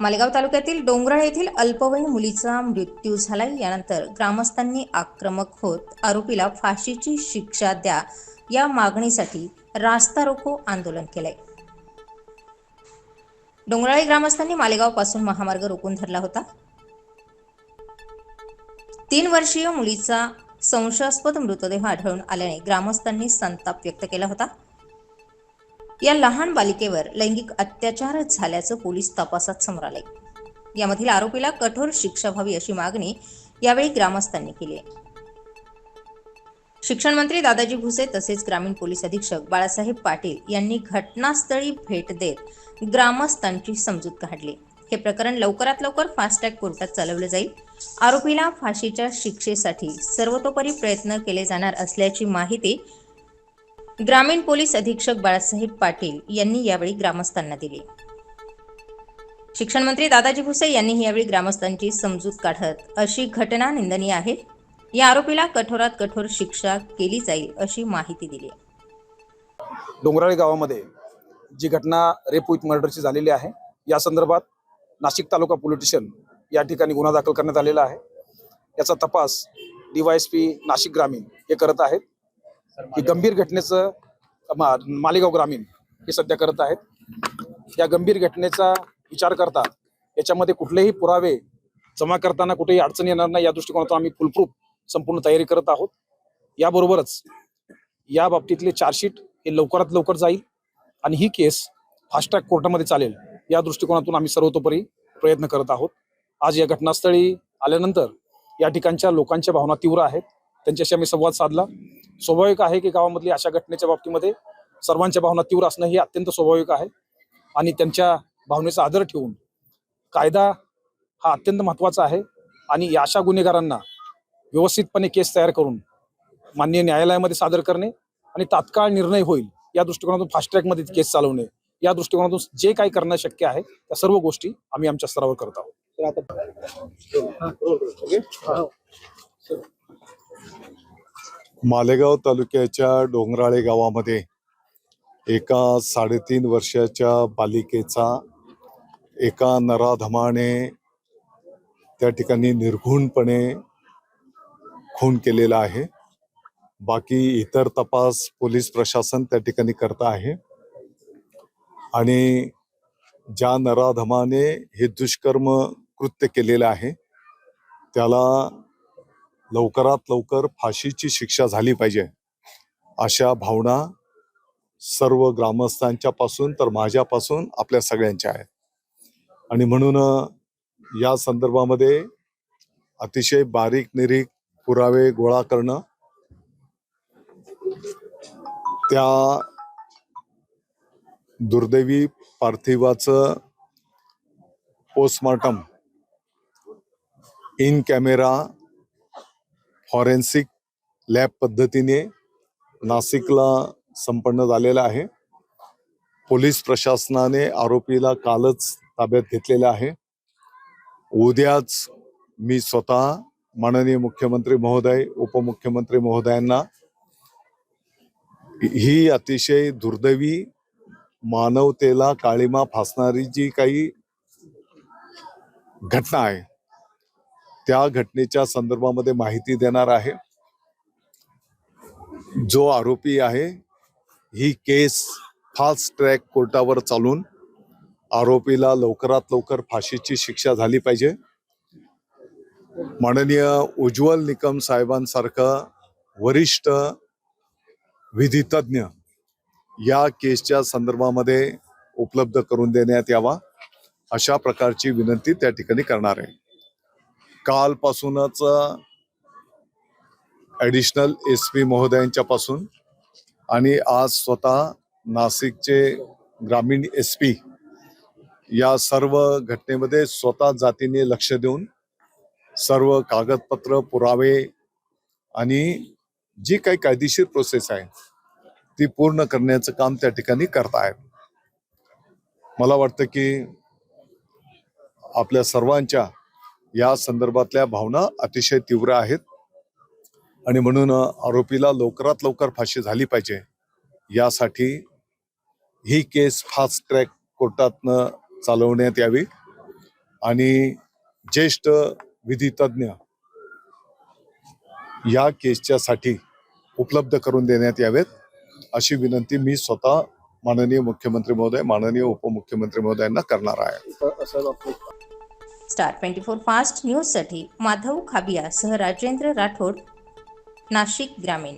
मालेगाव तालुक्यातील डोंगराळ येथील अल्पवयीन मुलीचा मृत्यू झाला यानंतर ग्रामस्थांनी आक्रमक होत आरोपीला फाशीची शिक्षा द्या या मागणीसाठी रास्ता रोको आंदोलन केलंय. डोंगराळी ग्रामस्थांनी मालेगावपासून महामार्ग रोखून धरला होता. तीन वर्षीय मुलीचा संशयास्पद मृतदेह आढळून आल्याने ग्रामस्थांनी संताप व्यक्त केला होता. या लहान बालिकेवर लैंगिक अत्याचार झाल्याचं पोलीस तपासात समोर आलंय. यामधील आरोपीला कठोर शिक्षा व्हावी अशी मागणी यावेळी ग्रामस्थांनी केली आहे. शिक्षण मंत्री दादाजी भुसे तसेच ग्रामीण पोलीस अधीक्षक बाळासाहेब पाटील यांनी घटनास्थळी भेट देत ग्रामस्थांची समजूत काढली. हे प्रकरण लवकरात लवकर फास्टॅग कोर्टात चालवलं जाईल. आरोपीला फाशीच्या शिक्षेसाठी सर्वतोपरी प्रयत्न केले जाणार असल्याची माहिती ग्रामीण पोलीस अधीक्षक बाळासाहेब पाटील यांनी यावेळी ग्रामस्थांना दिली. शिक्षण मंत्री दादाजी भुसे यांनी यावेळी ग्रामस्थांची समजूत काढत अशी घटना निंदनीय आहे. या आरोपीला कठोरात कठोर शिक्षा केली जाईल अशी माहिती दिली डोंगराळी गावामध्ये जी घटना रेप विथ मर्डरची झालेली आहे या संदर्भात नाशिक तालुका पोलिटिशियन या ठिकाणी गुन्हा दाखल करण्यात आलेला आहे. याचा तपास डीवायएसपी नाशिक ग्रामीण हे करत आहेत. ही गंभीर घटनेचं मालेगाव ग्रामीण हे सध्या करत आहेत. या गंभीर घटनेचा विचार करता याच्यामध्ये कुठलेही पुरावे जमा करताना कुठेही अडचण येणार नाही या दृष्टिकोनातून आम्ही फुलप्रूफ संपूर्ण तयारी करत आहोत. याबरोबरच या बाबतीतले चार्जशीट हे लवकरात लवकर जाईल आणि ही केस फास्टॅग कोर्टामध्ये चालेल या दृष्टिकोनातून आम्ही सर्वतोपरी प्रयत्न करत आहोत. आज या घटनास्थळी आल्यानंतर या ठिकाणच्या लोकांच्या भावना तीव्र आहेत. त्यांच्याशी आम्ही संवाद साधला. स्वाभाविक आहे की गावामधली अशा घटनेच्या बाबतीमध्ये सर्वांच्या भावना तीव्र असणं हे अत्यंत स्वाभाविक आहे. आणि त्यांच्या भावनेचा आदर ठेवून कायदा हा अत्यंत महत्त्वाचा आहे. आणि या अशा गुन्हेगारांना व्यवस्थितपणे केस तयार करून माननीय न्यायालयामध्ये सादर करणे आणि तात्काळ निर्णय होईल या दृष्टिकोनातून फास्ट ट्रॅकमध्ये केस चालवणे. या दृष्टिकोनातून जे काही करणं शक्य आहे त्या सर्व गोष्टी आम्ही आमच्या स्तरावर करत आहोत. मालेगाव तालुक्याच्या डोंगराळे गावामध्ये एका साडेतीन वर्षाच्या बालिकेचा एका नराधमाने त्या ठिकाणी निर्घुणपणे खून केलेला आहे. बाकी इतर तपास पोलीस प्रशासन त्या ठिकाणी करत आहे. आणि ज्या नराधमाने हे दुष्कर्म कृत्य केलेलं आहे त्याला लवकरात लवकर फाशीची शिक्षा झाली पाहिजे. अशा भावना सर्व ग्रामस्थांच्या पासून तर माझ्यापासून आपल्या सगळ्यांच्या आहेत. आणि म्हणून या संदर्भामध्ये अतिशय बारीक निरीक पुरावे गोळा करणं त्या दुर्दैवी पार्थिवाचं postmortem in camera forensic lab पद्धतीने नाशिकला संपन्न झालेला आहे. पोलीस प्रशासनाने आरोपीला कालच ताब्यात घेतलेलं आहे. उद्याच मी स्वतः माननीय मुख्यमंत्री महोदय उपमुख्यमंत्री महोदयांना ही अतिशय दुर्दैवी मानवतेला काळीमा फासणारी जी काही घटना आहे त्या घटनेच्या संदर्भामध्ये माहिती देणार आहे. जो आरोपी आहे ही केस फास्ट ट्रॅक कोर्टावर चालून आरोपीला लवकरात लवकर फाशीची शिक्षा झाली पाहिजे. माननीय उज्ज्वल निकम साहेबांसारखं वरिष्ठ विधितज्ञ या केसच्या संदर्भामध्ये उपलब्ध करून देण्यात यावा अशा प्रकारची विनंती त्या ठिकाणी करणार आहे. कालपासूनच ॲडिशनल एस पी महोदयांच्या पासून आणि आज स्वतः नाशिकचे ग्रामीण एस पी या सर्व घटनेमध्ये स्वतः जातीने लक्ष देऊन सर्व कागदपत्र पुरावे आणि जी काही कायदेशीर प्रोसेस आहे ती पूर्ण करण्याचं काम त्या ठिकाणी करतायत. मला वाटतं की आपल्या सर्वांच्या या संदर्भातल्या भावना अतिशय तीव्र आहेत. आणि म्हणून आरोपीला लवकरात लवकर फाशी झाली पाहिजे. यासाठी ही केस फास्ट ट्रॅक कोर्टातनं चालवण्यात यावी. आणि ज्येष्ठ विधितज्ञ या केसच्या साठी उपलब्ध करून देण्यात यावेत. अशी विनंती मी स्वतः माननीय मुख्यमंत्री महोदय माननीय उपमुख्यमंत्री महोदयांना करणार आहे. स्टार ट्वेंटी फोर फास्ट न्यूजसाठी माधव खाबियासह राजेंद्र राठोड नाशिक ग्रामीण.